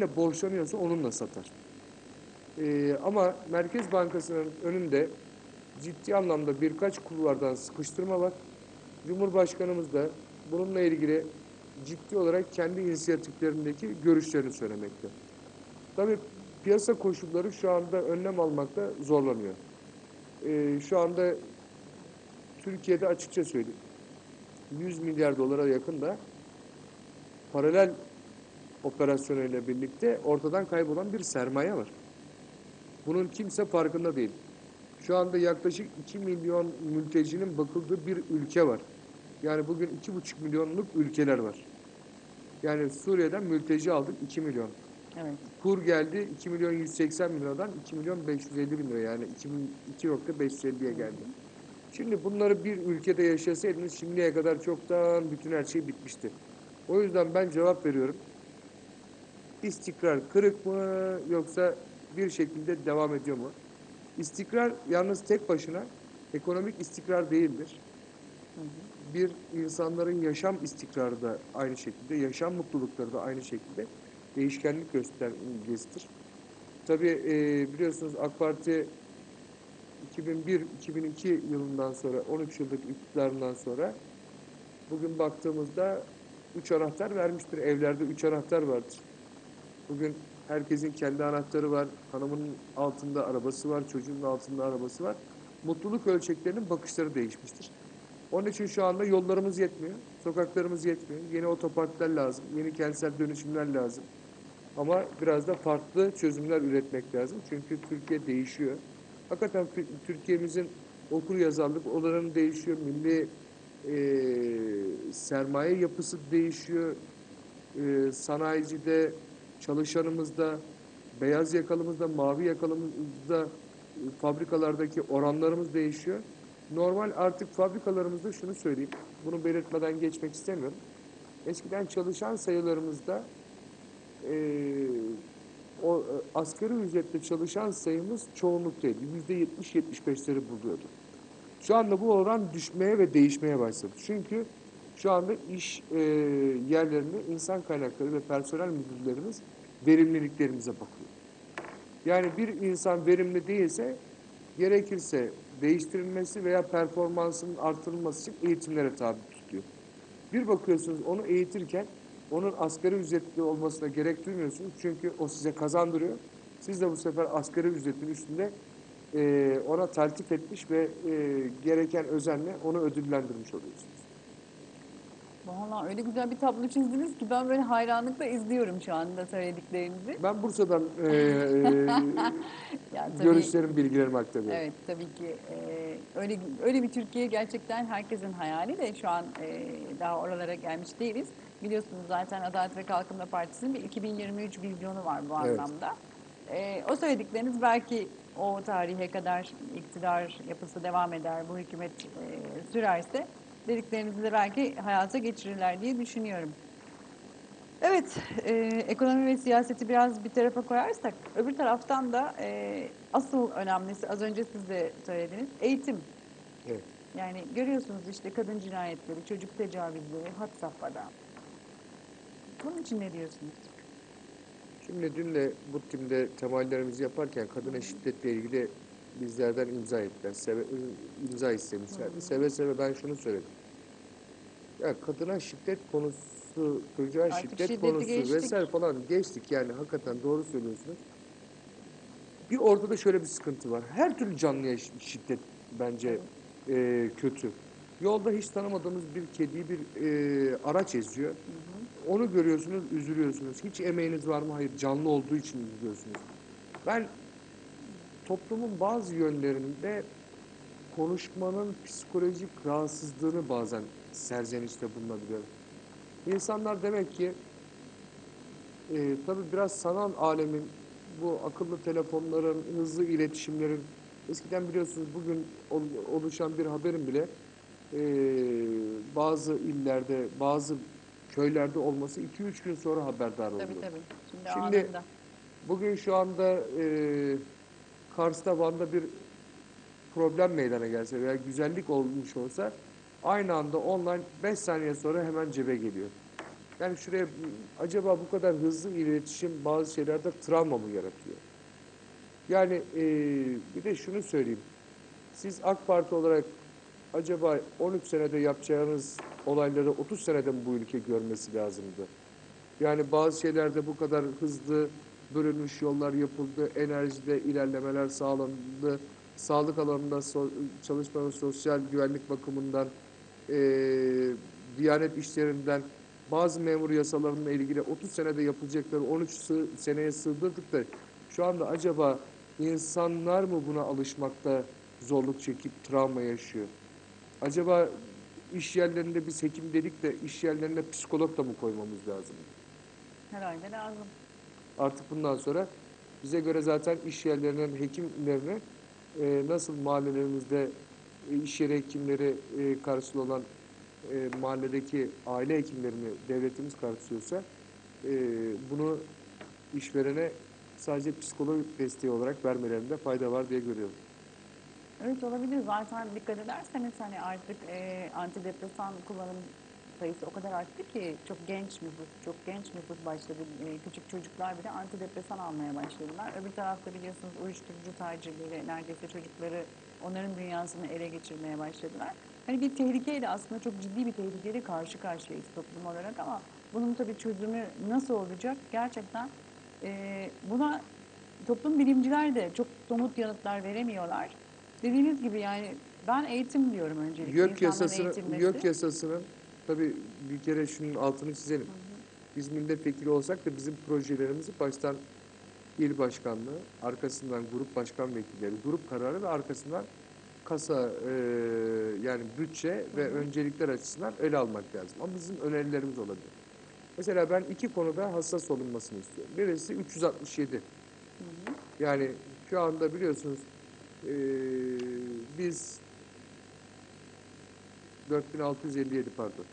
neyle borçlanıyorsa onunla satar. Ee, ama Merkez Bankası'nın önünde ciddi anlamda birkaç kulvardan sıkıştırma var. Cumhurbaşkanımız da bununla ilgili ciddi olarak kendi inisiyatiflerindeki görüşlerini söylemekte. Tabii piyasa koşulları şu anda önlem almakta zorlanıyor. Ee, şu anda Türkiye'de açıkça söyleyeyim 100 milyar dolara yakın da paralel operasyonuyla birlikte ortadan kaybolan bir sermaye var. Bunun kimse farkında değil. Şu anda yaklaşık 2 milyon mültecinin bakıldığı bir ülke var. Yani bugün 2,5 milyonluk ülkeler var. Yani Suriye'den mülteci aldık 2 milyon. Evet. Kur geldi 2 milyon 180 bin liradan 2 milyon 550 bin lira yani 2.550'ye geldi. Şimdi bunları bir ülkede yaşasaydınız şimdiye kadar çoktan bütün her şey bitmişti. O yüzden ben cevap veriyorum. İstikrar kırık mı yoksa bir şekilde devam ediyor mu? İstikrar yalnız tek başına ekonomik istikrar değildir. Bir insanların yaşam istikrarı da aynı şekilde, yaşam mutlulukları da aynı şekilde değişkenlik göstergesidir. Tabii e, biliyorsunuz AK Parti 2001-2002 yılından sonra 13 yıllık iktidarından sonra bugün baktığımızda üç anahtar vermiştir. Evlerde üç anahtar vardır. Bugün herkesin kendi anahtarı var. Hanımın altında arabası var, çocuğun altında arabası var. Mutluluk ölçeklerinin bakışları değişmiştir. Onun için şu anda yollarımız yetmiyor, sokaklarımız yetmiyor. Yeni otoparklar lazım, yeni kentsel dönüşümler lazım. Ama biraz da farklı çözümler üretmek lazım. Çünkü Türkiye değişiyor. Hakikaten Tü- Türkiye'mizin okur yazarlık oranı değişiyor. Milli e, sermaye yapısı değişiyor. E, sanayicide, çalışanımızda, beyaz yakalımızda, mavi yakalımızda e, fabrikalardaki oranlarımız değişiyor. Normal artık fabrikalarımızda şunu söyleyeyim. Bunu belirtmeden geçmek istemiyorum. Eskiden çalışan sayılarımızda e, o e, asgari ücretle çalışan sayımız çoğunluktaydı. Yüzde 70-75'leri buluyordu. Şu anda bu oran düşmeye ve değişmeye başladı. Çünkü şu anda iş e, yerlerinde insan kaynakları ve personel müdürlerimiz verimliliklerimize bakıyor. Yani bir insan verimli değilse gerekirse değiştirilmesi veya performansının artırılması için eğitimlere tabi tutuyor. Bir bakıyorsunuz onu eğitirken onun asgari ücretli olmasına gerek duymuyorsunuz. Çünkü o size kazandırıyor. Siz de bu sefer asgari ücretin üstünde e, ona taltif etmiş ve e, gereken özenle onu ödüllendirmiş oluyorsunuz. Valla öyle güzel bir tablo çizdiniz ki ben böyle hayranlıkla izliyorum şu anda söylediklerinizi. Ben Bursa'dan e, e, Yani tabii- görüşlerim, bilgilerimi aktarıyorum. Evet tabii ki e, öyle öyle bir Türkiye gerçekten herkesin hayali de şu an e, daha oralara gelmiş değiliz. Biliyorsunuz zaten Adalet ve Kalkınma Partisi'nin bir 2023 vizyonu var bu Evet. anlamda. E, o söyledikleriniz belki o tarihe kadar iktidar yapısı devam eder, bu hükümet e, sürerse dediklerinizi de belki hayata geçirirler diye düşünüyorum. Evet, e, ekonomi ve siyaseti biraz bir tarafa koyarsak, öbür taraftan da e, asıl önemlisi az önce siz de söylediniz, eğitim. Evet. Yani görüyorsunuz işte kadın cinayetleri, çocuk tecavüzleri had safhada. Bunun için ne diyorsunuz? Şimdi dün de bu timde temallerimizi yaparken kadına şiddetle ilgili bizlerden imza ettiler. Seve, imza istemişlerdi. Seve seve ben şunu söyledim. Ya kadına şiddet konusu, çocuğa Artık şiddet konusu geçtik. vesaire falan geçtik yani hakikaten doğru söylüyorsunuz. Bir ortada şöyle bir sıkıntı var. Her türlü canlıya şi- şiddet bence e, kötü. Yolda hiç tanımadığımız bir kediyi bir e, araç eziyor. Onu görüyorsunuz, üzülüyorsunuz. Hiç emeğiniz var mı? Hayır. Canlı olduğu için üzülüyorsunuz. Ben toplumun bazı yönlerinde konuşmanın psikolojik rahatsızlığını bazen serzenişte bulunabiliyorum. İnsanlar demek ki e, tabii biraz sanal alemin bu akıllı telefonların, hızlı iletişimlerin eskiden biliyorsunuz bugün ol- oluşan bir haberin bile e, bazı illerde, bazı köylerde olması 2-3 gün sonra haberdar oluyor. Tabii tabii. Şimdi, Şimdi- anında. Bugün şu anda e, Kars'ta Van'da bir problem meydana gelse veya güzellik olmuş olsa aynı anda online 5 saniye sonra hemen cebe geliyor. Yani şuraya acaba bu kadar hızlı iletişim bazı şeylerde travma mı yaratıyor? Yani e, bir de şunu söyleyeyim. Siz AK Parti olarak acaba 13 senede yapacağınız olayları 30 senede mi bu ülke görmesi lazımdı? Yani bazı şeylerde bu kadar hızlı bölünmüş yollar yapıldı, enerjide ilerlemeler sağlandı, sağlık alanında so- çalışma sosyal güvenlik bakımından, eee Diyanet işlerinden, bazı memur yasalarıyla ilgili 30 senede yapılacakları 13 sı- seneye sığdırdık da şu anda acaba insanlar mı buna alışmakta zorluk çekip travma yaşıyor? Acaba iş yerlerinde biz hekim dedik de iş yerlerine psikolog da mı koymamız lazım? Herhalde lazım. Artık bundan sonra bize göre zaten iş yerlerinin hekimlerini e, nasıl mahallelerimizde e, iş yeri hekimleri e, karşılığı olan e, mahalledeki aile hekimlerini devletimiz karşılıyorsa e, bunu işverene sadece psikolog desteği olarak vermelerinde fayda var diye görüyorum. Evet olabilir. Zaten dikkat ederseniz hani artık e, antidepresan kullanım sayısı o kadar arttı ki çok genç nüfus, çok genç nüfus başladı. E, küçük çocuklar bile antidepresan almaya başladılar. Öbür tarafta biliyorsunuz uyuşturucu tacirleri neredeyse çocukları onların dünyasını ele geçirmeye başladılar. Hani bir tehlikeyle aslında çok ciddi bir tehlikeyle karşı karşıyayız toplum olarak ama bunun tabii çözümü nasıl olacak gerçekten e, buna toplum bilimciler de çok somut yanıtlar veremiyorlar. Dediğiniz gibi yani ben eğitim diyorum öncelikle. YÖK yasasının. YÖK yasasının tabii bir kere şunun altını çizelim. Biz milletvekili olsak da bizim projelerimizi baştan il başkanlığı, arkasından grup başkan vekilleri, grup kararı ve arkasından kasa e, yani bütçe ve öncelikler açısından ele almak lazım. Ama bizim önerilerimiz olabilir. Mesela ben iki konuda hassas olunmasını istiyorum. Birisi 367. Yani şu anda biliyorsunuz e, biz 4657 pardon.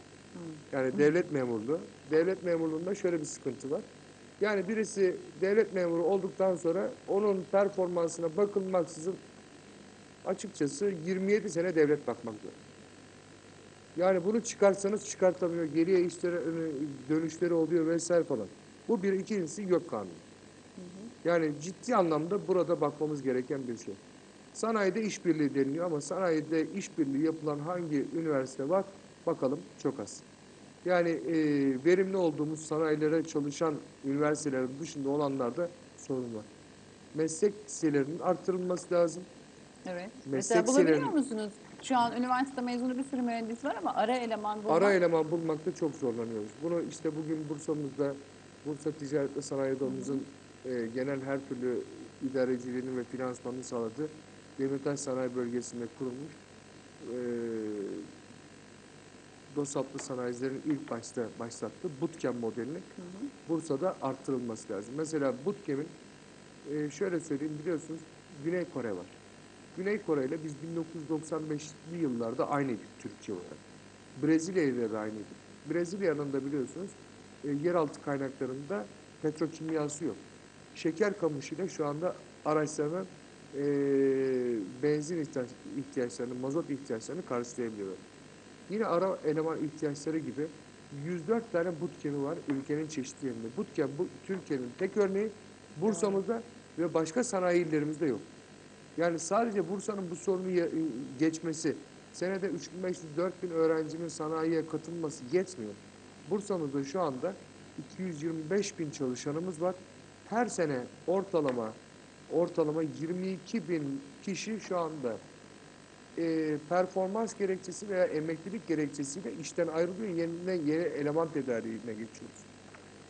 Yani devlet memurluğu. Devlet memurluğunda şöyle bir sıkıntı var. Yani birisi devlet memuru olduktan sonra onun performansına bakılmaksızın açıkçası 27 sene devlet bakmak zorunda. Yani bunu çıkarsanız çıkartamıyor. Geriye işlere e, dönüşleri oluyor vesaire falan. Bu bir. ikincisi yok kanunu. Yani ciddi anlamda burada bakmamız gereken bir şey. Sanayide işbirliği deniliyor ama sanayide işbirliği yapılan hangi üniversite var bakalım çok az. Yani e, verimli olduğumuz sanayilere çalışan üniversitelerin dışında olanlarda sorun var. Meslek liselerinin artırılması lazım. Evet. Meslek Mesela bulabiliyor liselerinin- musunuz? Şu an üniversite mezunu bir sürü mühendis var ama ara eleman bulmak. Ara eleman bulmakta çok zorlanıyoruz. Bunu işte bugün Bursa'mızda, Bursa Ticaret ve Sanayi Odamızın e, genel her türlü idareciliğini ve finansmanını sağladığı Demirtaş Sanayi Bölgesi'nde kurulmuş e, DOSAP'lı sanayicilerin ilk başta başlattığı bootcamp modelini Bursa'da arttırılması lazım. Mesela bootcamp'in e, şöyle söyleyeyim biliyorsunuz Güney Kore var. Güney Kore ile biz 1995'li yıllarda aynıydık Türkiye olarak. Brezilya ile de aynıydık. Brezilya'nın da biliyorsunuz e, yeraltı kaynaklarında petrokimyası yok. Şeker kamışıyla şu anda araçlarının e, benzin ihtiyaç, ihtiyaçlarını, mazot ihtiyaçlarını karşılayabiliyorlar. Yine ara eleman ihtiyaçları gibi 104 tane bootcamp'i var ülkenin çeşitli yerinde. Bootcamp bu Türkiye'nin tek örneği. Bursa'mızda ve başka sanayi illerimizde yok. Yani sadece Bursa'nın bu sorunu ye- geçmesi, senede 3500-4000 öğrencinin sanayiye katılması yetmiyor. Bursa'mızda şu anda 225 bin çalışanımız var. Her sene ortalama ortalama 22 bin kişi şu anda e, performans gerekçesi veya emeklilik gerekçesiyle işten ayrılıyor. Yerine yeni eleman tedariğine geçiyoruz.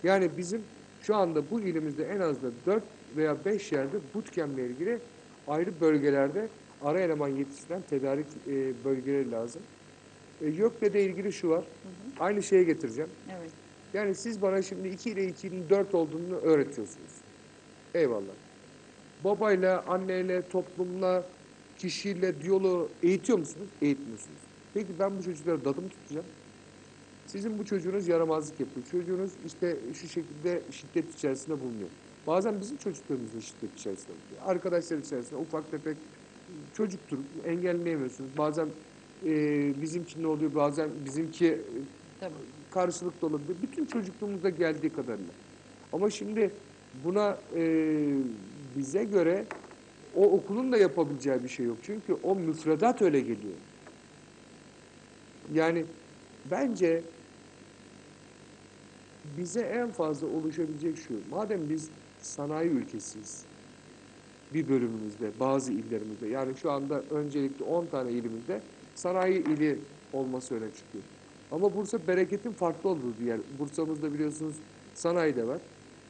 Yani bizim şu anda bu ilimizde en az da 4 veya 5 yerde bootcamp ile ilgili ayrı bölgelerde ara eleman yetiştiren tedarik e, bölgeleri lazım. E, YÖK'le de ilgili şu var. Aynı şeye getireceğim. Evet. Yani siz bana şimdi 2 ile 2'nin 4 olduğunu öğretiyorsunuz. Eyvallah. Babayla, anneyle, toplumla, kişiyle diyaloğu eğitiyor musunuz? Eğitmiyorsunuz. Peki ben bu çocuklara dadı mı tutacağım? Sizin bu çocuğunuz yaramazlık yapıyor. Çocuğunuz işte şu şekilde şiddet içerisinde bulunuyor. Bazen bizim çocuklarımız da şiddet içerisinde bulunuyor. Arkadaşlar içerisinde ufak tefek çocuktur. Engelleyemiyorsunuz. Bazen e, bizimki ne oluyor? Bazen bizimki Tabii. karşılıklı olabilir. Bütün çocukluğumuzda geldiği kadarıyla. Ama şimdi buna e, bize göre o okulun da yapabileceği bir şey yok. Çünkü o müfredat öyle geliyor. Yani bence bize en fazla oluşabilecek şu. Madem biz sanayi ülkesiyiz bir bölümümüzde, bazı illerimizde. Yani şu anda öncelikli 10 tane ilimizde sanayi ili olması öne çıkıyor. Ama Bursa bereketin farklı olduğu bir yer. Bursa'mızda biliyorsunuz sanayi de var,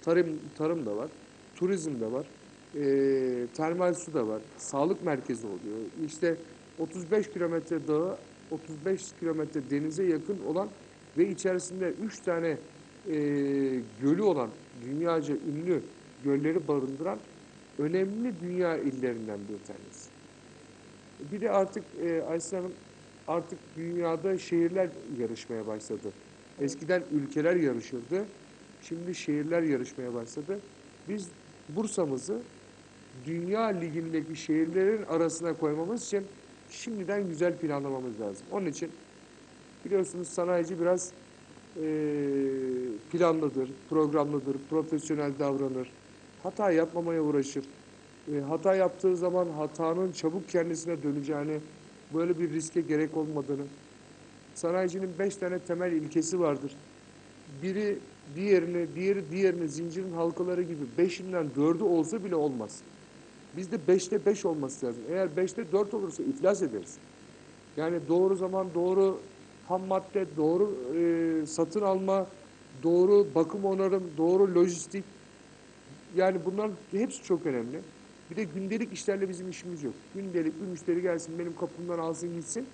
tarım tarım da var, turizm de var, eee, termal su da var, sağlık merkezi oluyor. İşte 35 kilometre dağı, 35 kilometre denize yakın olan ve içerisinde 3 tane eee, gölü olan, dünyaca ünlü gölleri barındıran önemli dünya illerinden bir tanesi. Bir de artık e, Aysel Hanım artık dünyada şehirler yarışmaya başladı. Eskiden ülkeler yarışırdı. Şimdi şehirler yarışmaya başladı. Biz Bursa'mızı Dünya Ligi'ndeki şehirlerin arasına koymamız için şimdiden güzel planlamamız lazım. Onun için biliyorsunuz sanayici biraz e, planlıdır, programlıdır, profesyonel davranır. Hata yapmamaya uğraşır. E, hata yaptığı zaman hatanın çabuk kendisine döneceğini, böyle bir riske gerek olmadığını. Sanayicinin beş tane temel ilkesi vardır. Biri diğerini, diğeri diğerini zincirin halkaları gibi beşinden dördü olsa bile olmaz. Bizde beşte beş olması lazım. Eğer beşte dört olursa iflas ederiz. Yani doğru zaman, doğru ham madde, doğru e, satın alma, doğru bakım onarım, doğru lojistik. Yani bunların hepsi çok önemli. Bir de gündelik işlerle bizim işimiz yok. Gündelik bir müşteri gelsin benim kapımdan alsın gitsin.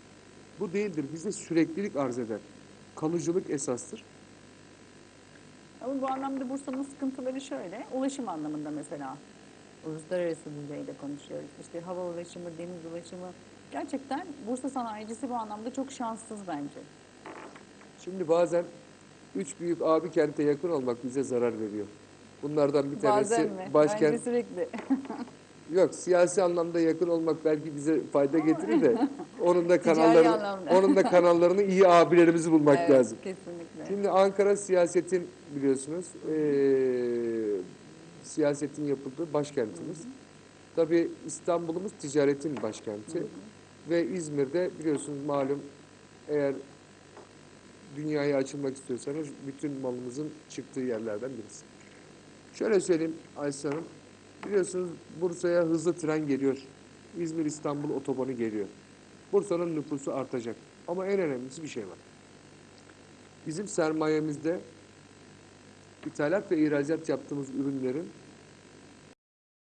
Bu değildir. Bizde süreklilik arz eder. Kalıcılık esastır. Ama bu anlamda Bursa'nın sıkıntıları şöyle. Ulaşım anlamında mesela. Uluslararası düzeyde konuşuyoruz. İşte hava ulaşımı, deniz ulaşımı. Gerçekten Bursa sanayicisi bu anlamda çok şanssız bence. Şimdi bazen üç büyük abi kente yakın olmak bize zarar veriyor. Bunlardan bir tanesi Bazen mi? Bence başkent. sürekli. Yok siyasi anlamda yakın olmak belki bize fayda getirir de onun da kanallarını onun da kanallarını iyi abilerimizi bulmak Evet, lazım. Kesinlikle. Şimdi Ankara siyasetin biliyorsunuz eee, siyasetin yapıldığı başkentimiz. Tabii İstanbul'umuz ticaretin başkenti ve İzmir'de biliyorsunuz malum eğer dünyaya açılmak istiyorsanız bütün malımızın çıktığı yerlerden birisi. Şöyle söyleyeyim Aysel Hanım, biliyorsunuz Bursa'ya hızlı tren geliyor. İzmir-İstanbul otobanı geliyor. Bursa'nın nüfusu artacak. Ama en önemlisi bir şey var. Bizim sermayemizde ithalat ve ihracat yaptığımız ürünlerin